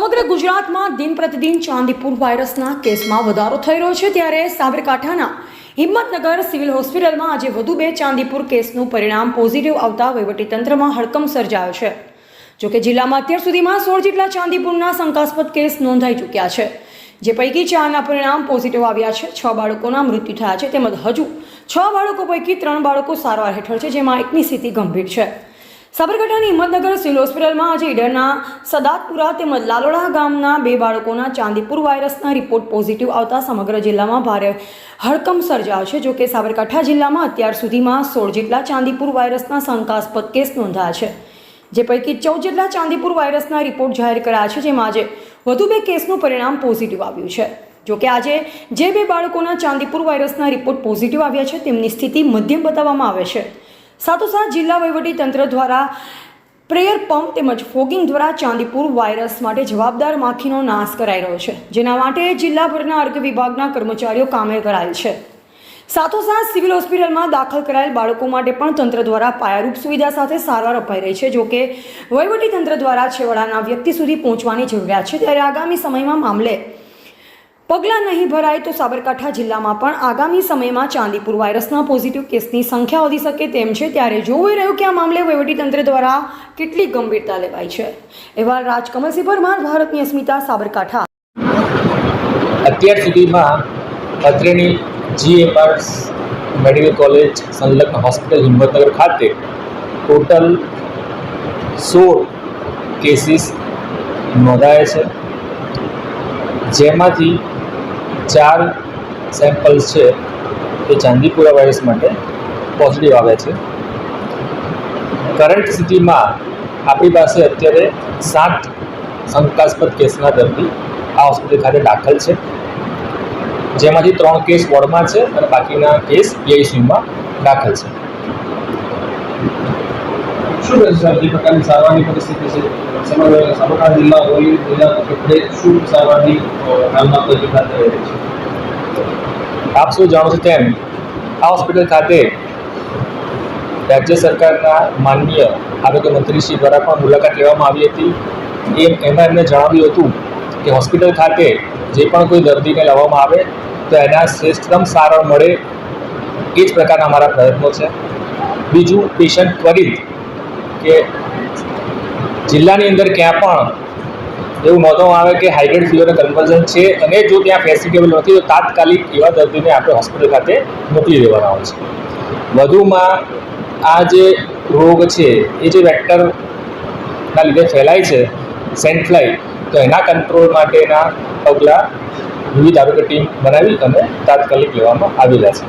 સમગ્ર ગુજરાતમાં દિન પ્રતિદિન ચાંદીપુર વાયરસના કેસમાં વધારો થઈ રહ્યો છે ત્યારે સાબરકાંઠાના હિંમતનગર સિવિલ હોસ્પિટલમાં આજે વધુ બે ચાંદીપુર કેસનું પરિણામ પોઝિટિવ આવતા વહીવટીતંત્રમાં હડકંપ સર્જાયો છે. જોકે જિલ્લામાં અત્યાર સુધીમાં સોળ જેટલા ચાંદીપુરના શંકાસ્પદ કેસ નોંધાઈ ચૂક્યા છે. જે પૈકી ચારના પરિણામ પોઝિટિવ આવ્યા છે. છ બાળકોના મૃત્યુ થયા છે. તેમજ હજુ છ બાળકો પૈકી ત્રણ બાળકો સારવાર હેઠળ છે, જેમાં એકની સ્થિતિ ગંભીર છે. સાબરકાંઠાની હિંમતનગર સિવિલ હોસ્પિટલમાં આજે ઈડરના સદાતપુરા તેમજ લાલોડા ગામના બે બાળકોના ચાંદીપુર વાયરસના રિપોર્ટ પોઝિટિવ આવતા સમગ્ર જિલ્લામાં ભારે હડકંપ સર્જાયો છે, જોકે સાબરકાંઠા જિલ્લામાં અત્યાર સુધીમાં સોળ જેટલા ચાંદીપુર વાયરસના શંકાસ્પદ કેસ નોંધાયા છે, જે પૈકી ચૌદ જેટલા ચાંદીપુર વાયરસના રિપોર્ટ જાહેર કરાયા છે, જેમાં આજે વધુ બે કેસનું પરિણામ પોઝિટિવ આવ્યું છે, જોકે આજે જે બે બાળકોના ચાંદીપુર વાયરસના રિપોર્ટ પોઝિટિવ આવ્યા છે, તેમની સ્થિતિ મધ્યમ બતાવવામાં આવે છે. સાથોસાથ જિલ્લા વહીવટી તંત્ર દ્વારા પ્રેયર પંપ તેમજ ફોગિંગ દ્વારા ચાંદીપુર વાયરસ માટે જવાબદાર માખીનો નાશ કરાઈ રહ્યો છે, જેના માટે જિલ્લાભરના આરોગ્ય વિભાગના કર્મચારીઓ કામે કરાયેલ છે. સાથોસાથ સિવિલ હોસ્પિટલમાં દાખલ કરાયેલ બાળકો માટે પણ તંત્ર દ્વારા પાયારૂપ સુવિધા સાથે સારવાર અપાઈ રહી છે જોકે વહીવટી તંત્ર દ્વારા છેવાડાના વ્યક્તિ સુધી પહોંચવાની જરૂરિયાત છે. ત્યારે આગામી સમયમાં મામલે પગલાં નહીં ભરાય તો સાબરકાંઠા જિલ્લામાં પણ આગામી સમયમાં ચાંદીપુર વાયરસના પોઝિટિવ કેસની સંખ્યા વધી શકે તેમ છે. ત્યારે જોવું રહ્યું કે આ મામલે વહીવટીતંત્ર દ્વારા કેટલી ગંભીરતા લેવાય છે. એવા રાજકમલસિંહ પરમાર, ભારતની અસ્મિતા, સાબરકાંઠા. અત્યાર સુધીમાં અત્રેની જીએમઆર્સ મેડિકલ કોલેજ સંલગ્ન હોસ્પિટલ હિંમતનગર ખાતે ટોટલ સોળ કેસીસ નોંધાયા છે. જેમાંથી ચાર સેમ્પલ્સ છે એ ચાંદીપુરા વાયરસ માટે પોઝિટિવ આવ્યા છે. કરંટ સ્થિતિમાં આપણી પાસે અત્યારે સાત શંકાસ્પદ કેસના દર્દી આ હોસ્પિટલ ખાતે દાખલ છે. જેમાંથી ત્રણ કેસ વોર્ડમાં છે અને બાકીના કેસ પીઆઈસીયુમાં દાખલ છે. શું રહેશે સાહેબ? જે પ્રકારની સારવારની પરિસ્થિતિ છે સમગ્ર સાબરકાંઠા જિલ્લા હોય જિલ્લા કક્ષે શું સારવારની અ, હાલમાં પરિસ્થિતિ રહી છે? આપ શું જાણો છો તેમ આ હોસ્પિટલ ખાતે રાજ્ય સરકારના માનનીય આરોગ્ય મંત્રીશ્રી દ્વારા પણ મુલાકાત લેવામાં આવી હતી. એમ એમાં એમને જણાવ્યું હતું કે હોસ્પિટલ ખાતે જે પણ કોઈ દર્દીને લાવવામાં આવે તો એના શ્રેષ્ઠતમ સારવાર મળે એ જ પ્રકારના અમારા પ્રયત્નો છે. બીજું પેશન્ટ ત્વરિત કે જિલ્લાની અંદર ક્યાં પણ એવું નોંધવામાં આવે કે હાઇડ્રેડ ફીવરનું કન્વર્ઝન છે અને જો ત્યાં ફેસિટેબલ નથી, તો તાત્કાલિક એવા દર્દીને આપણે હોસ્પિટલ ખાતે મોકલી દેવાના હોય છે. વધુમાં આ જે રોગ છે, એ જે વેક્ટરના લીધે ફેલાય છે, સેન્ટ ફ્લાય, તો એના કંટ્રોલ માટેના પગલાં વિવિધ આરોગ્ય ટીમ બનાવી અને તાત્કાલિક લેવામાં આવેલા છે.